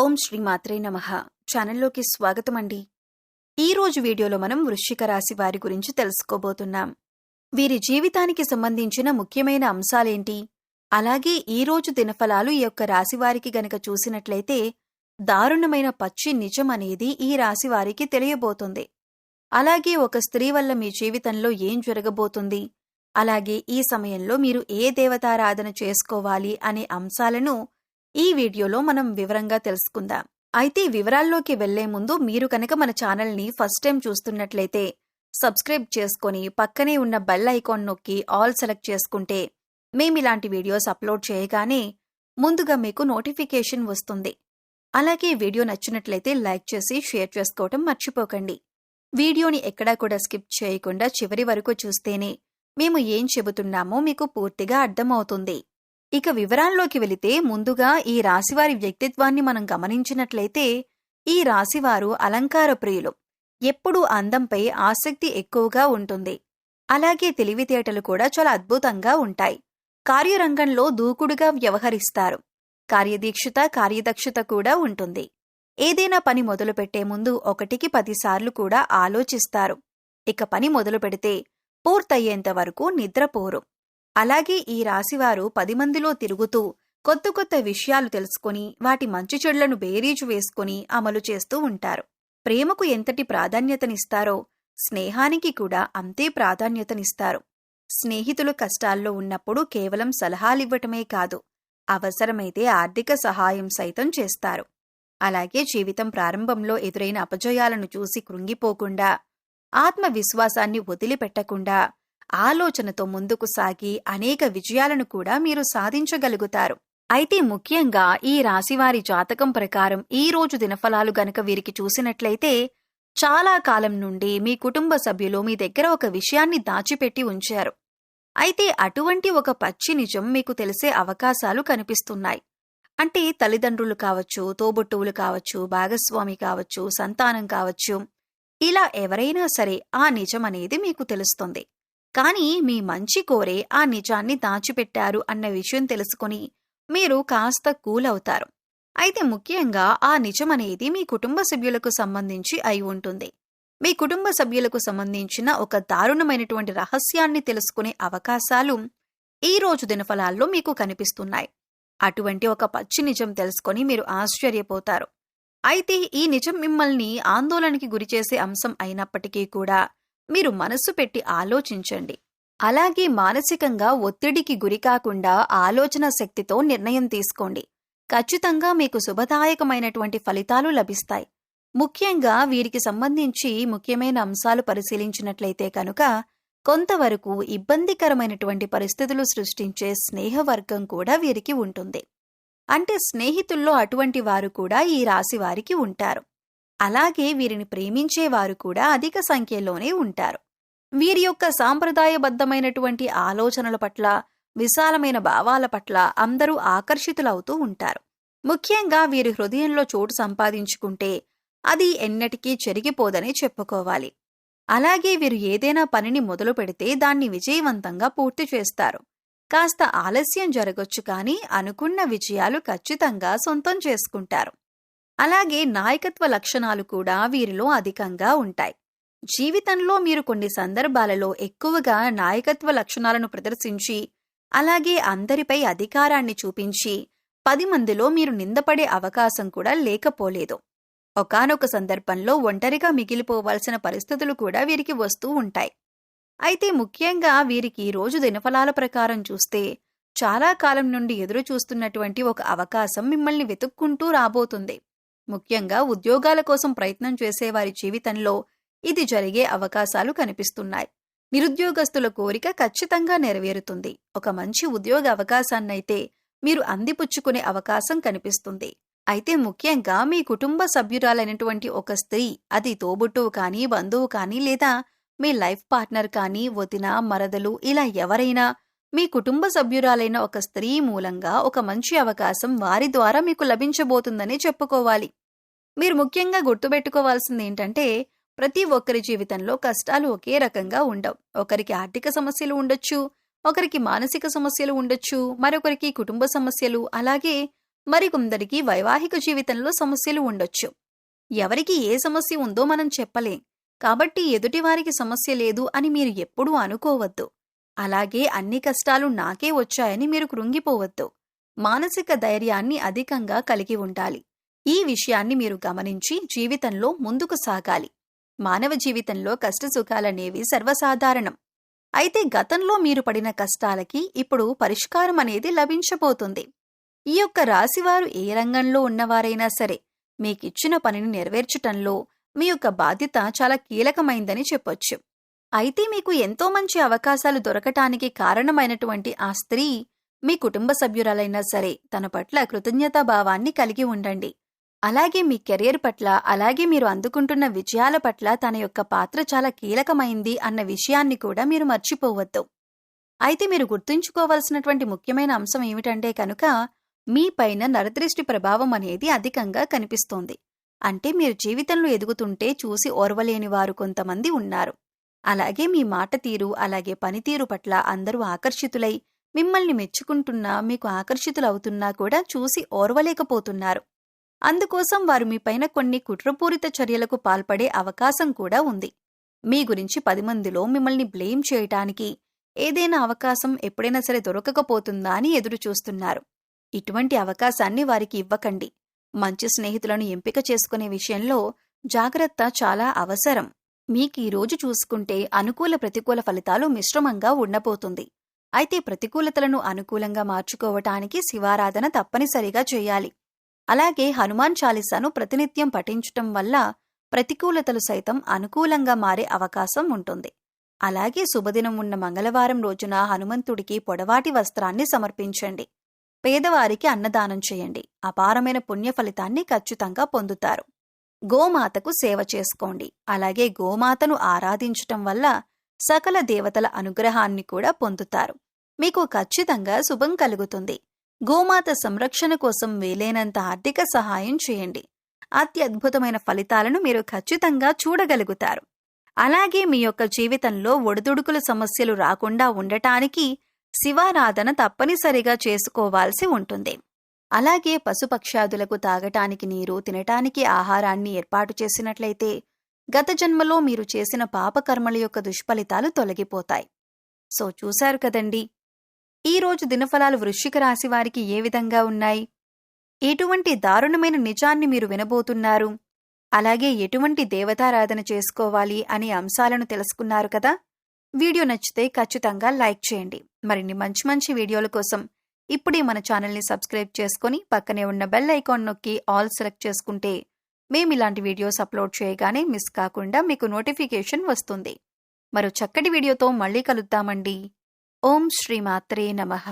ఓం శ్రీ మాత్రే నమ. ఛానల్లోకి స్వాగతం అండి ఈ రోజు వీడియోలో మనం వృశ్చిక రాశి వారి గురించి తెలుసుకోబోతున్నాం. వీరి జీవితానికి సంబంధించిన ముఖ్యమైన అంశాలేంటి? అలాగే ఈ రోజు దినఫలాలు ఈ యొక్క రాశి వారికి గనక చూసినట్లయితే దారుణమైన పచ్చి నిజం అనేది ఈ రాశి వారికి తెలియబోతుంది. అలాగే ఒక స్త్రీ వల్ల మీ జీవితంలో ఏం జరగబోతుంది? అలాగే ఈ సమయంలో మీరు ఏ దేవతారాధన చేసుకోవాలి అనే అంశాలను ఈ వీడియోలో మనం వివరంగా తెలుసుకుందాం. అయితే వివరాల్లోకి వెళ్ళే ముందు మీరు కనుక మన ఛానల్ని ఫస్ట్ టైం చూస్తున్నట్లయితే సబ్స్క్రైబ్ చేసుకొని పక్కనే ఉన్న బెల్ ఐకాన్ నొక్కి ఆల్ సెలెక్ట్ చేసుకుంటే మేమిలాంటి వీడియోస్ అప్లోడ్ చేయగానే ముందుగా మీకు నోటిఫికేషన్ వస్తుంది. అలాగే వీడియో నచ్చినట్లయితే లైక్ చేసి షేర్ చేసుకోవటం మర్చిపోకండి. వీడియోని ఎక్కడా కూడా స్కిప్ చేయకుండా చివరి వరకు చూస్తేనే మేము ఏం చెబుతున్నామో మీకు పూర్తిగా అర్థమవుతుంది. ఇక వివరాల్లోకి వెళితే ముందుగా ఈ రాశివారి వ్యక్తిత్వాన్ని మనం గమనించినట్లయితే ఈ రాశివారు అలంకార ప్రియులు. ఎప్పుడూ అందంపై ఆసక్తి ఎక్కువగా ఉంటుంది. అలాగే తెలివితేటలు కూడా చాలా అద్భుతంగా ఉంటాయి. కార్యరంగంలో దూకుడుగా వ్యవహరిస్తారు. కార్యదీక్షత కార్యదక్షత కూడా ఉంటుంది. ఏదైనా పని మొదలుపెట్టే ముందు ఒకటికి పదిసార్లు కూడా ఆలోచిస్తారు. ఇక పని మొదలు పెడితే పూర్తయ్యేంత వరకు నిద్రపోరు. అలాగే ఈ రాశివారు పది మందిలో తిరుగుతూ కొత్త కొత్త విషయాలు తెలుసుకొని వాటి మంచి చెడులను బేరీజు వేసుకుని అమలు చేస్తూ ఉంటారు. ప్రేమకు ఎంతటి ప్రాధాన్యతనిస్తారో స్నేహానికి కూడా అంతే ప్రాధాన్యతనిస్తారు. స్నేహితులు కష్టాల్లో ఉన్నప్పుడు కేవలం సలహాలివ్వటమే కాదు అవసరమైతే ఆర్థిక సహాయం సైతం చేస్తారు. అలాగే జీవితం ప్రారంభంలో ఎదురైన అపజయాలను చూసి కృంగిపోకుండా ఆత్మవిశ్వాసాన్ని వదిలిపెట్టకుండా ఆలోచనతో ముందుకు సాగి అనేక విజయాలను కూడా మీరు సాధించగలుగుతారు. అయితే ముఖ్యంగా ఈ రాశివారి జాతకం ప్రకారం ఈ రోజు దినఫలాలు గనక వీరికి చూసినట్లయితే చాలా కాలం నుండి మీ కుటుంబ సభ్యులు మీ దగ్గర ఒక విషయాన్ని దాచిపెట్టి ఉంచారు. అయితే అటువంటి ఒక పచ్చి నిజం మీకు తెలిసే అవకాశాలు కనిపిస్తున్నాయి. అంటే తల్లిదండ్రులు కావచ్చు తోబుట్టువులు కావచ్చు భాగస్వామి కావచ్చు సంతానం కావచ్చు ఇలా ఎవరైనా సరే ఆ నిజం అనేది మీకు తెలుస్తుంది. కానీ మీ మంచి కోరే ఆ నిజాన్ని దాచిపెట్టారు అన్న విషయం తెలుసుకుని మీరు కాస్త కూల్ అవుతారు అయితే ముఖ్యంగా ఆ నిజం అనేది మీ కుటుంబ సభ్యులకు సంబంధించి అయి ఉంటుంది. మీ కుటుంబ సభ్యులకు సంబంధించిన ఒక దారుణమైనటువంటి రహస్యాన్ని తెలుసుకునే అవకాశాలు ఈ రోజు దినఫలాల్లో మీకు కనిపిస్తున్నాయి. అటువంటి ఒక పచ్చి నిజం తెలుసుకొని మీరు ఆశ్చర్యపోతారు. అయితే ఈ నిజం మిమ్మల్ని ఆందోళనకి గురిచేసే అంశం అయినప్పటికీ కూడా మీరు మనస్సు పెట్టి ఆలోచించండి. అలాగే మానసికంగా ఒత్తిడికి గురికాకుండా ఆలోచన శక్తితో నిర్ణయం తీసుకోండి. ఖచ్చితంగా మీకు శుభదాయకమైనటువంటి ఫలితాలు లభిస్తాయి. ముఖ్యంగా వీరికి సంబంధించి ముఖ్యమైన అంశాలు పరిశీలించినట్లయితే కనుక కొంతవరకు ఇబ్బందికరమైనటువంటి పరిస్థితులు సృష్టించే స్నేహవర్గం కూడా వీరికి ఉంటుంది. అంటే స్నేహితుల్లో అటువంటి వారు కూడా ఈ రాశి వారికి ఉంటారు. అలాగే వీరిని ప్రేమించేవారు కూడా అధిక సంఖ్యలోనే ఉంటారు. వీరి యొక్క సాంప్రదాయబద్ధమైనటువంటి ఆలోచనల పట్ల విశాలమైన భావాల పట్ల అందరూ ఆకర్షితులవుతూ ఉంటారు. ముఖ్యంగా వీరి హృదయంలో చోటు సంపాదించుకుంటే అది ఎన్నటికీ చెరిగిపోదని చెప్పుకోవాలి. అలాగే వీరు ఏదైనా పనిని మొదలు పెడితే దాన్ని విజయవంతంగా పూర్తి చేస్తారు. కాస్త ఆలస్యం జరగొచ్చు కానీ అనుకున్న విజయాలు ఖచ్చితంగా సొంతం చేసుకుంటారు. అలాగే నాయకత్వ లక్షణాలు కూడా వీరిలో అధికంగా ఉంటాయి. జీవితంలో మీరు కొన్ని సందర్భాలలో ఎక్కువగా నాయకత్వ లక్షణాలను ప్రదర్శించి అలాగే అందరిపై అధికారాన్ని చూపించి పది మందిలో మీరు నిందపడే అవకాశం కూడా లేకపోలేదు. ఒకనొక సందర్భంలో ఒంటరిగా మిగిలిపోవాల్సిన పరిస్థితులు కూడా వీరికి వస్తూ ఉంటాయి. అయితే ముఖ్యంగా వీరికి రోజు దినఫలాల ప్రకారం చూస్తే చాలా కాలం నుండి ఎదురు చూస్తున్నటువంటి ఒక అవకాశం మిమ్మల్ని వెతుక్కుంటూ రాబోతుంది. ముఖ్యంగా ఉద్యోగాల కోసం ప్రయత్నం చేసేవారి జీవితంలో ఇది జరిగే అవకాశాలు కనిపిస్తున్నాయి. నిరుద్యోగస్తుల కోరిక ఖచ్చితంగా నెరవేరుతుంది. ఒక మంచి ఉద్యోగ అవకాశాన్నైతే మీరు అందిపుచ్చుకునే అవకాశం కనిపిస్తుంది. అయితే ముఖ్యంగా మీ కుటుంబ సభ్యురాలైనటువంటి ఒక స్త్రీ అది తోబుట్టువు కానీ బంధువు కానీ లేదా మీ లైఫ్ పార్ట్నర్ కానీ వదిన మరదలు ఇలా ఎవరైనా మీ కుటుంబ సభ్యురాలైన ఒక స్త్రీ మూలంగా ఒక మంచి అవకాశం వారి ద్వారా మీకు లభించబోతుందని చెప్పుకోవాలి. మీరు ముఖ్యంగా గుర్తుపెట్టుకోవాల్సింది ఏంటంటే ప్రతి ఒక్కరి జీవితంలో కష్టాలు ఒకే రకంగా ఉండవు. ఒకరికి ఆర్థిక సమస్యలు ఉండొచ్చు ఒకరికి మానసిక సమస్యలు ఉండొచ్చు మరొకరికి కుటుంబ సమస్యలు అలాగే మరికొందరికి వైవాహిక జీవితంలో సమస్యలు ఉండొచ్చు. ఎవరికి ఏ సమస్య ఉందో మనం చెప్పలేం. కాబట్టి ఎదుటివారికి సమస్య లేదు అని మీరు ఎప్పుడూ అనుకోవద్దు. అలాగే అన్ని కష్టాలు నాకే వచ్చాయని మీరు కృంగిపోవద్దు. మానసిక ధైర్యాన్ని అధికంగా కలిగి ఉండాలి. ఈ విషయాన్ని మీరు గమనించి జీవితంలో ముందుకు సాగాలి. మానవ జీవితంలో కష్టసుఖాలనేవి సర్వసాధారణం. అయితే గతంలో మీరు పడిన కష్టాలకి ఇప్పుడు పరిష్కారం అనేది లభించబోతుంది. ఈ యొక్క రాశివారు ఏ రంగంలో ఉన్నవారైనా సరే మీకిచ్చిన పనిని నెరవేర్చటంలో మీ యొక్క బాధ్యత చాలా కీలకమైందని చెప్పొచ్చు. అయితే మీకు ఎంతో మంచి అవకాశాలు దొరకటానికి కారణమైనటువంటి ఆ స్త్రీ మీ కుటుంబ సభ్యురాలైనా సరే తన పట్ల కృతజ్ఞతాభావాన్ని కలిగి ఉండండి. అలాగే మీ కెరియర్ పట్ల అలాగే మీరు అందుకుంటున్న విజయాల పట్ల తన యొక్క పాత్ర చాలా కీలకమైంది అన్న విషయాన్ని కూడా మీరు మర్చిపోవద్దు. అయితే మీరు గుర్తుంచుకోవాల్సినటువంటి ముఖ్యమైన అంశం ఏమిటంటే కనుక మీ పైన నరదృష్టి ప్రభావం అనేది అధికంగా కనిపిస్తోంది. అంటే మీరు జీవితంలో ఎదుగుతుంటే చూసి ఓర్వలేని వారు కొంతమంది ఉన్నారు. అలాగే మీ మాట తీరు అలాగే పనితీరు పట్ల అందరూ ఆకర్షితులై మిమ్మల్ని మెచ్చుకుంటున్నా మీకు ఆకర్షితులవుతున్నా కూడా చూసి ఓర్వలేకపోతున్నారు. అందుకోసం వారు మీపైన కొన్ని కుట్రపూరిత చర్యలకు పాల్పడే అవకాశం కూడా ఉంది. మీ గురించి పది మందిలో మిమ్మల్ని బ్లేమ్ చేయటానికి ఏదైనా అవకాశం ఎప్పుడైనా సరే దొరకకపోతుందా అని ఎదురు చూస్తున్నారు. ఇటువంటి అవకాశాన్ని వారికి ఇవ్వకండి. మంచి స్నేహితులను ఎంపిక చేసుకునే విషయంలో జాగ్రత్త చాలా అవసరం. మీకు ఈ రోజు చూసుకుంటే అనుకూల ప్రతికూల ఫలితాలు మిశ్రమంగా ఉండబోతుంది. అయితే ప్రతికూలతలను అనుకూలంగా మార్చుకోవటానికి శివారాధన తప్పనిసరిగా చేయాలి. అలాగే హనుమాన్ చాలీసాను ప్రతినిత్యం పఠించటం వల్ల ప్రతికూలతలు సైతం అనుకూలంగా మారే అవకాశం ఉంటుంది. అలాగే శుభదినం ఉన్న మంగళవారం రోజున హనుమంతుడికి పొడవాటి వస్త్రాన్ని సమర్పించండి. పేదవారికి అన్నదానం చేయండి. అపారమైన పుణ్య ఫలితాన్ని ఖచ్చితంగా పొందుతారు. గోమాతకు సేవ చేసుకోండి. అలాగే గోమాతను ఆరాధించటం వల్ల సకల దేవతల అనుగ్రహాన్ని కూడా పొందుతారు. మీకు ఖచ్చితంగా శుభం కలుగుతుంది. గోమాత సంరక్షణ కోసం వీలైనంత ఆర్థిక సహాయం చేయండి. అత్యద్భుతమైన ఫలితాలను మీరు ఖచ్చితంగా చూడగలుగుతారు. అలాగే మీ యొక్క జీవితంలో ఒడిదుడుకుల సమస్యలు రాకుండా ఉండటానికి శివారాధన తప్పనిసరిగా చేసుకోవాల్సి ఉంటుంది. అలాగే పశుపక్షాదులకు తాగటానికి నీరు తినటానికి ఆహారాన్ని ఏర్పాటు చేసినట్లయితే గత జన్మలో మీరు చేసిన పాపకర్మల యొక్క దుష్ఫలితాలు తొలగిపోతాయి. సో చూశారు కదండి! ఈరోజు దినఫలాలు వృశ్చిక రాశి వారికి ఏ విధంగా ఉన్నాయి? ఎటువంటి దారుణమైన నిజాన్ని మీరు వినబోతున్నారు? అలాగే ఎటువంటి దేవతారాధన చేసుకోవాలి అనే అంశాలను తెలుసుకున్నారు కదా? వీడియో నచ్చితే ఖచ్చితంగా లైక్ చేయండి. మరిన్ని మంచి మంచి వీడియోల కోసం ఇప్పుడే మన ఛానల్ని సబ్స్క్రైబ్ చేసుకొని పక్కనే ఉన్న బెల్ ఐకాన్ నొక్కి ఆల్ సెలెక్ట్ చేసుకుంటే మేము ఇలాంటి వీడియోస్ అప్లోడ్ చేయగానే మిస్ కాకుండా మీకు నోటిఫికేషన్ వస్తుంది. మరో చక్కటి వీడియోతో మళ్ళీ కలుద్దామండి. ఓం శ్రీ మాత్రే నమః.